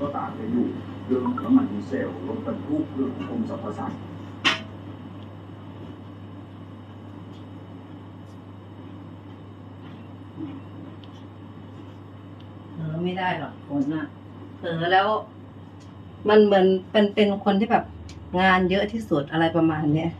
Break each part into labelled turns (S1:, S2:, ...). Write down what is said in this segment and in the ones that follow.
S1: ก็ตามไปอยู่เรื่องน้ำมันดีเซลรถบรรทุกเรื่ององกรมสรรพสามิต
S2: เผลอไม่ได้หรอกฝนอะเผลอแล้ว มันเหมือนเป็นเป็นคนที่แบบงานเยอะที่สุดอะไรประมาณเนี้ย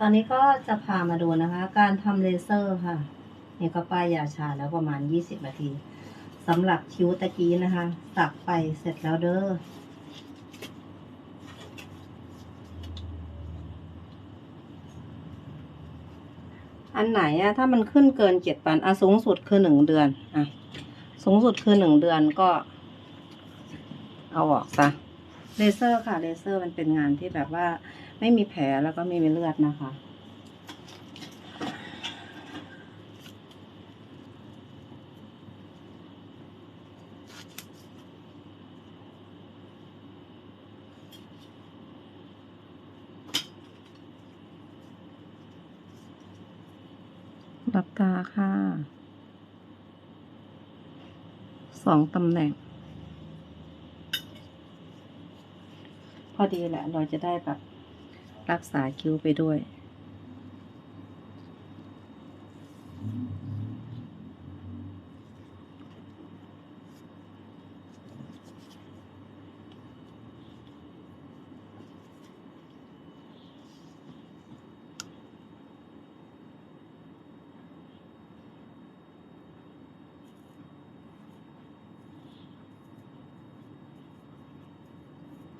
S2: ตอนนี้ก็จะพามาดูนะคะ การทำเลเซอร์ค่ะ เนี่ยก็ป้ายยาชาแล้วประมาณ 20 นาทีสำหรับคิ้วตะกี้นะคะ สักไปเสร็จแล้วเด้ออันไหนอะถ้ามันขึ้นเกินเจ็ดวันอะสูงสุดคือหนึ่งเดือนอะสูงสุดคือหนึ่งเดือนก็ เอาออกซะเลเซอร์ค่ะเลเซอร์มันเป็นงานที่แบบว่า ไม่มีแผลแล้วก็ไม่มีเลือดนะคะ หลับตาค่ะสองตำแหน่ง พอดีแหละ เราจะได้แบบ รักษาคิ้วไปด้วย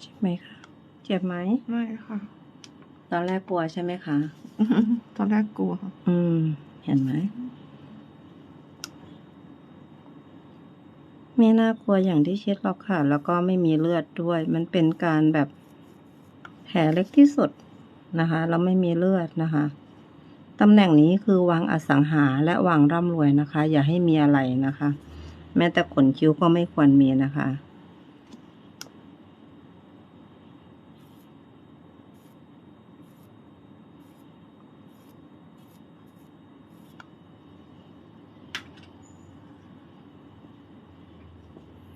S2: ใช่ไหมคะ เจ็บไหม
S3: ไม่ค่ะ
S2: ตอนแรกกลัวใช่ไหมคะ
S3: ตอนแรกกลัวค่ะ
S2: อืม เห็นไหมไม่น่ากลัวอย่างที่คิดหรอกค่ะ แล้วก็ไม่มีเลือดด้วย มันเป็นการแบบแผลเล็กที่สุดนะคะ แล้วไม่มีเลือดนะคะตำแหน่งนี้คือวางอสังหาและวางร่ำรวยนะคะ อย่าให้มีอะไรนะคะ แม้แต่ขนคิ้วก็ไม่ควรมีนะคะ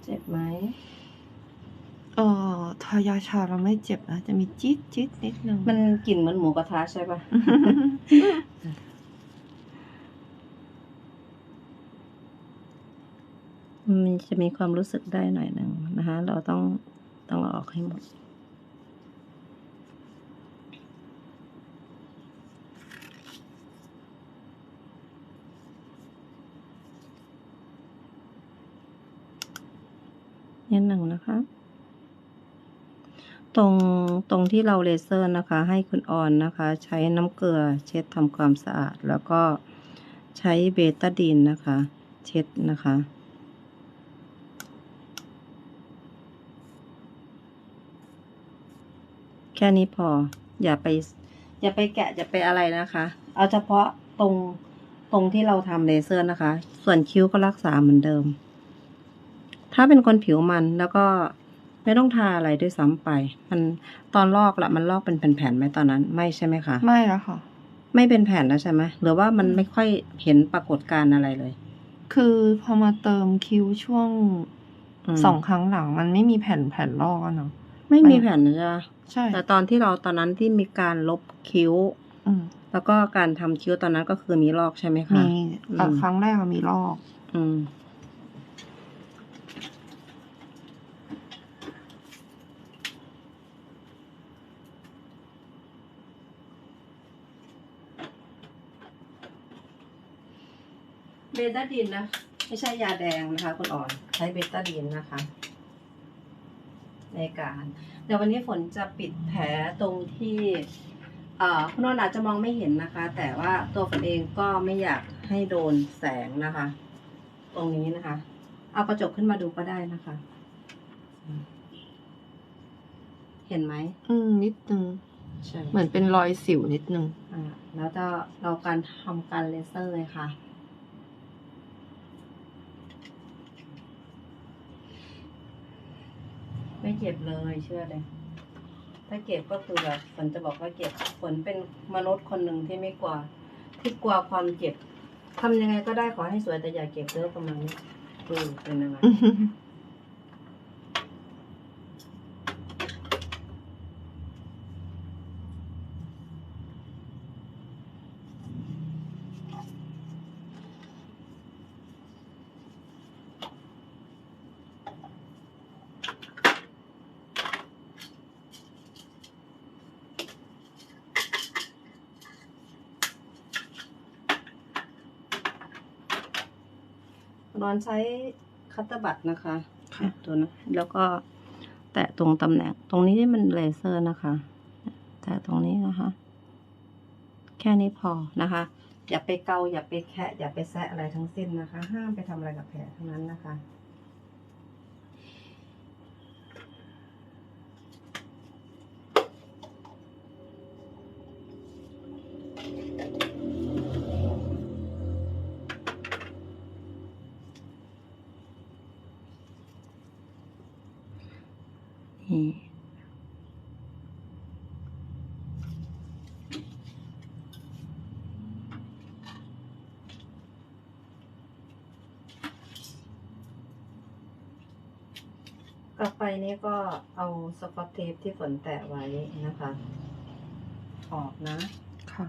S2: เจ็บไหม
S3: เอ่อ ชาเราไม่เจ็บนะจะมีจี๊ดจี๊ดนิดนึง
S2: มันกลิ่นเหมือนหมูกระทะใช่ปะมันจะมีความรู้สึกได้หน่อยหนึ่งนะคะ เราต้องต้องออกให้หมดนิดหนึ่งนะคะ ตรงตรงที่เราเลเซอร์นะคะ ให้คุณออนนะคะ ใช้น้ำเกลือเช็ดทำความสะอาด แล้วก็ใช้เบตาดีนนะคะ เช็ดนะคะแค่นี้พอ อย่าไป อย่าไปแกะอย่าไปอะไรนะคะ เอาเฉพาะตรงตรงที่เราทำเลเซอร์นะคะ ส่วนคิ้วก็รักษาเหมือนเดิม ถ้าเป็นคนผิวมันแล้วก็ ไม่ต้องทาอะไรด้วยซ้ำไป มันตอนลอกละมันลอกเป็นแผ่นๆไหมตอนนั้น ไม่ใช่ไหมคะ
S3: ไม่แล้วค่ะ
S2: ไม่เป็นแผ่นแล้วใช่ไหมหรือว่ามันไม่ค่อยเห็นปรากฏการณ์อะไรเลย
S3: คือพอมาเติมคิ้วช่วง
S2: ม
S3: สองครั้งหลัง มันไม่มีแผ่นแผ่นลอกอะเนาะ
S2: ไม่มีแผ่นนะจ๊ะ
S3: ใช่
S2: แต่ตอนที่เราตอนนั้นที่มีการลบคิ้ว
S3: อืม
S2: แล้วก็การทำคิ้วตอนนั้นก็คือมีลอกใช่ไหมคะ
S3: มีเอ่อ
S2: อืม
S3: ครั้งแรกอะมีลอก
S2: อืม บต้าดีนนะ ไม่ใช่ยาแดงนะคะคุณอ่อนใช้เบต้าดีนนะคะ ในการเดี๋ยววันนี้ฝนจะปิดแผลตรงที่เอ่อคุณอ่อนอาจจะมองไม่เห็นนะคะ แต่ว่าตัวฝนเองก็ไม่อยากให้โดนแสงนะคะ ตรงนี้นะคะ เอากระจกขึ้นมาดูก็ได้นะคะ เห็นไหม
S3: อืมนิดนึง
S2: ใช่
S3: เหมือนเป็นรอยสิวนิดนึง
S2: อ่าแล้วจะเราการทำการเลเซอร์เลยค่ะ ไม่เจ็บเลยเชื่อเลย ถ้าเจ็บก็คือแบบฝนจะบอกว่าเจ็บฝนเป็นมนุษย์คนหนึ่งที่ไม่กลัวที่กลัวความเจ็บทำยังไงก็ได้ขอให้สวยแต่อย่าเจ็บเยอะประมาณนี้ดูเป็นยังไง นอนใช้คัตเตอร์บัตนะคะ
S3: ค่ะ
S2: ตัวนะแล้วก็แตะตรงตำแหน่ง ตรงนี้ที่มันเลเซอร์นะคะ แตะตรงนี้นะคะ แค่นี้พอนะคะ อย่าไปเกาอย่าไปแคะอย่าไปแซะอะไรทั้งสิ้นนะคะ ห้ามไปทำอะไรกับแผลทั้งนั้นนะคะ นี่ต่อไปนี้ก็เอาสกอตเทปที่ฝนแตะไว้นะคะ ออกนะ
S3: ค่ะ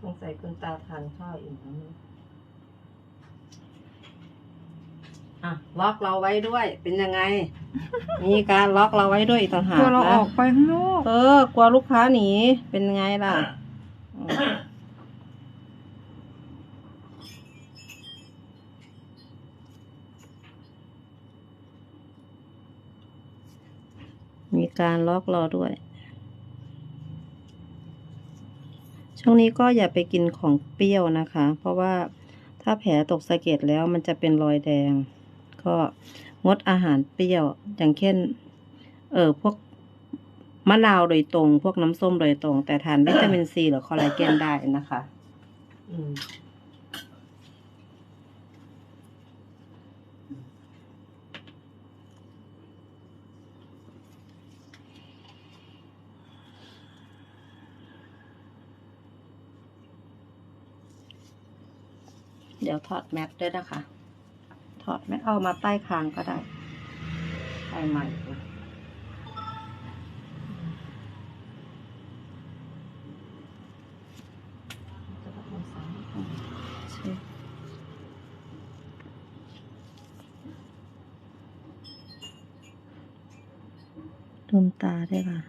S2: สงสัยคุณตาทานข้าวอิ่มแล้วมั้งอะล็อกเราไว้ด้วย เป็นยังไง มีการล็อกเราไว้ด้วยอีกต่างหาก
S3: กลัวเรา
S2: นะ
S3: ออกไปข้างนอก
S2: เออกลัวลูกค้าหนีเป็นไงล่ะอืมมีการล็อกเราด้วย ช่วงนี้ก็อย่าไปกินของเปรี้ยวนะคะ เพราะว่าถ้าแผลตกสะเก็ดแล้วมันจะเป็นรอยแดง ก็งดอาหารเปรี้ยว อย่างเช่น เออพวกมะนาวโดยตรง พวกน้ำส้มโดยตรง แต่ทานวิตามินซีหรือคอลลาเจนได้นะคะ อืม ดี๋ยวถอดแมสด้วยนะคะ ถอดแมสเอามาใต้คางก็ได้ใส่ใหม่ลืมตาด้วยค่ะ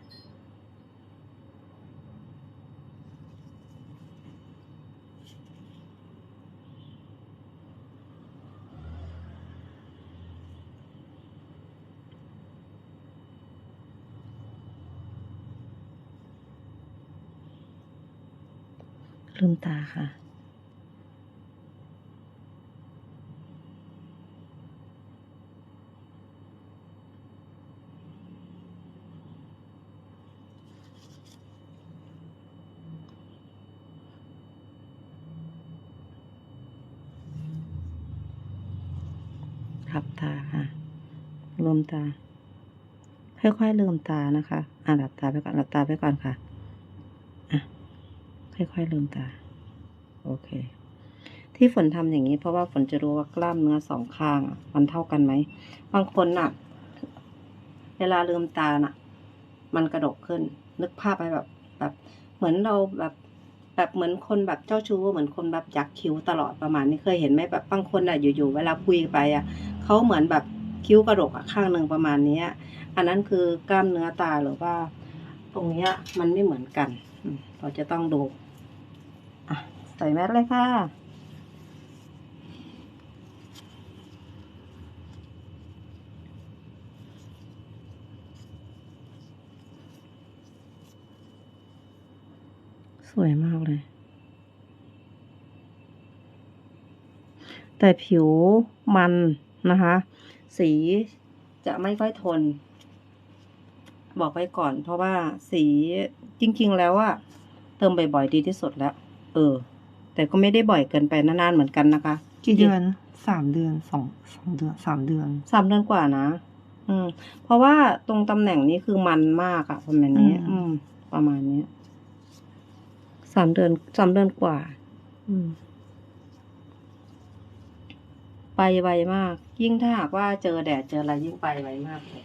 S2: ลืมตาค่ะหลับตาค่ะ ลืมตา ค่อยๆลืมตานะคะ อะหลับตาไปก่อน หลับตาไปก่อนค่ะ ค่อยๆลืมตา โอเค ที่ฝนทำอย่างนี้ เพราะว่าฝนจะรู้ว่ากล้ามเนื้อสองข้างมันเท่ากันไหม บางคนน่ะ เวลาลืมตาน่ะ มันกระดกขึ้น นึกภาพไปแบบ แบบ เหมือนเราแบบแบบเหมือนคนแบบเจ้าชู้เหมือนคนแบบยักคิ้วตลอดประมาณนี้เคยเห็นไหมแบบบางคนอะอยู่ๆเวลาคุยไปอะเขาเหมือนแบบคิ้วกระดกอะข้างหนึ่งประมาณเนี้ย อันนั้นคือกล้ามเนื้อตาหรือว่า ตรงเนี้ยมันไม่เหมือนกัน เราจะต้องดู ใส่แมสเลยค่ะ สวยมากเลย แต่ผิวมันนะคะ สีจะไม่ค่อยทน บอกไว้ก่อนเพราะว่าสีจริง ๆ แล้วอะเติมบ่อยๆดีที่สุดแล้ว เออ แต่ก็ไม่ได้บ่อยเกินไปนานๆเหมือนกันนะคะ
S3: กี่เดือนสามเดือนสองสองเดือนสามเดือน
S2: สามเดือนกว่านะ อืม เพราะว่าตรงตำแหน่งนี้คือมันมากอะประมาณนี้
S3: อืม
S2: อืมประมาณนี้สามเดือนสามเดือนกว่า อืม ไปไวมาก ยิ่งถ้าหากว่าเจอแดดเจออะไรยิ่งไปไวมากเลย